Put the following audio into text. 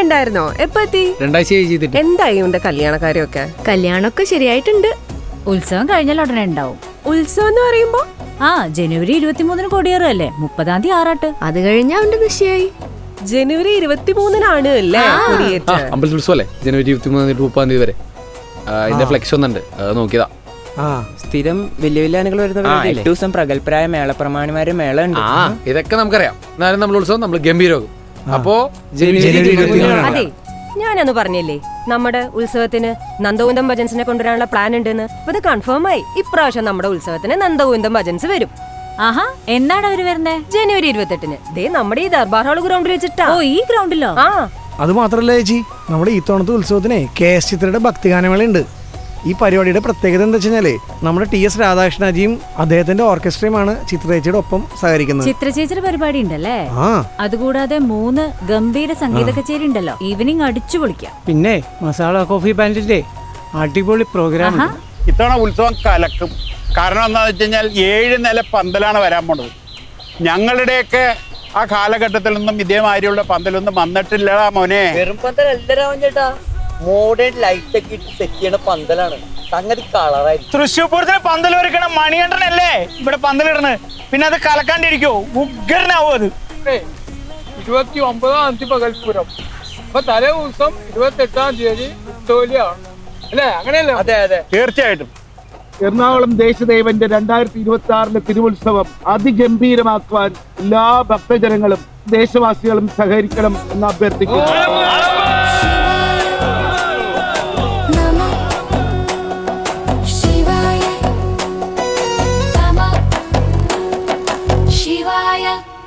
ഉണ്ടായിരുന്നോ? എപ്പോ എത്തി? രണ്ടാഴ്ച ചെയ്തിട്ട്. എന്തായി ഉണ്ട് കല്യാണക്കാരൊക്കെ കല്യാണമൊക്കെ ശരിയായിട്ടുണ്ട്. ഉത്സവം കഴിഞ്ഞാൽ ഉടനെ ഉണ്ടാവും. ഉത്സവം എന്ന് പറയുമ്പോ? ആ ജനുവരി ഇരുപത്തിമൂന്നിന് കൊടിയേറല്ലേ മുപ്പതാം തീയതി ആറാട്ട്. അത് കഴിഞ്ഞാ അവന്റെ നിശ്ചയായി ജനുവരി ഇരുപത്തിമൂന്നിനാണ് അല്ലേ? ഉത്സവം അല്ലേ? ജനുവരി ഇരുപത്തി മൂന്ന് മുപ്പതാം തീയതി വരെ. ആ, ഇതിന്റെ ഫ്ലെക്സ് ഒന്നുണ്ട് അത് നോക്കിയതാ. ആ സ്ഥിരം വലിയ വലിയ ആനകൾ വരുന്ന ദിവസം പ്രഗത്ഭരായ മേളപ്രമാണിമാര് മേള ഉണ്ട് ഇതൊക്കെ നമുക്കറിയാം. എന്നാലും നമ്മൾ ഉത്സവം നമ്മൾ ഗംഭീരമാകും. അപ്പോ ജനുവരി. അതെ ഞാനന്ന് പറഞ്ഞില്ലേ നമ്മുടെ ഉത്സവത്തിന് നന്ദഗോവിന്ദം ഭജൻസിനെ കൊണ്ടുവരാനുള്ള പ്ലാൻ ഉണ്ടെന്ന്. അപ്പൊ ഇത് കൺഫേം ആയി. ഇപ്രാവശ്യം നമ്മുടെ ഉത്സവത്തിന് നന്ദഗോവിന്ദം ഭജൻസ് വരും. ആഹാ എന്നാണ് അവർ വരുന്നത് ജനുവരി ഇരുപത്തെട്ടിന്. ദേ നമ്മുടെ ഈ ദർബാർ ഹാൾ ഗ്രൗണ്ടിൽ വെച്ചിട്ടാ. ഓ ഈ ഗ്രൗണ്ടിലോ ആ. അത് മാത്രല്ല ചേച്ചി. നമ്മുടെ ഈ തവണത്തെ ഉത്സവത്തിന് കെ എസ് ചിത്രയുടെ ഭക്തിഗാനമേള ഉണ്ട് ഈ പരിപാടിയുടെ പ്രത്യേകത എന്താ വെച്ചാൽ നമ്മുടെ ടി എസ് രാധാകൃഷ്ണജിയും അദ്ദേഹത്തിന്റെ ഓർക്കസ്ട്രയുമാണ് ചിത്രചേച്ചിയുടെ ഒപ്പം സഹകരിക്കുന്നത്. ചിത്രചേച്ചിയുടെ പരിപാടി ഉണ്ടല്ലേ? ആ. അതുകൂടാതെ മൂന്ന് ഗംഭീര സംഗീത കച്ചേരി ഉണ്ടല്ലോ. ഈവനിങ് അടിച്ചു പൊളിക്കാം. പിന്നെ മസാല കോഫി ബാൻഡിന്റെ അടിപൊളി പ്രോഗ്രാം ഇത്തവണ ഉത്സവം കലക്കും. കാരണം എന്താണെന്ന് വെച്ച് കഴിഞ്ഞാൽ ഏഴ് നില പന്തലാണ് വരാൻ പോണത്. ഞങ്ങളുടെയൊക്കെ ആ കാലഘട്ടത്തിൽ നിന്നും ഇതേമാതിരിയുള്ള പന്തലൊന്നും വന്നിട്ടില്ല മോനെ. വെറും പന്തലല്ലരാവൻ ചേട്ടാ. മോഡേൺ ലൈറ്റ് ഒക്കെ ഇട്ട് സെറ്റ് ചെയ്യണ പന്തലാണ്. സംഗതി കളറായി തൃശ്ശൂർ പൂരത്തിന് പന്തൽ ഒരുക്കണ മണികണ്ഠനല്ലേ? ഇവിടെ പന്തലിടണത് പിന്നെ അത് കലക്കാണ്ടിരിക്കോ? ഉഗ്രനാവും അത്. ഇരുപത്തി ഒമ്പതാം തീയതി പകൽപൂരം അപ്പൊ തലേ ദിവസം ഇരുപത്തി എട്ടാം തീയതി അല്ലേ? അങ്ങനെയല്ലേ? അതെ അതെ. തീർച്ചയായിട്ടും. എറണാകുളം ദേശദേവന്റെ രണ്ടായിരത്തി ഇരുപത്തി ആറിലെ തിരുവുത്സവം അതിഗംഭീരമാക്കുവാൻ എല്ലാ ഭക്തജനങ്ങളും ദേശവാസികളും സഹകരിക്കണം എന്ന് അഭ്യർത്ഥിക്കുന്നു. Fire.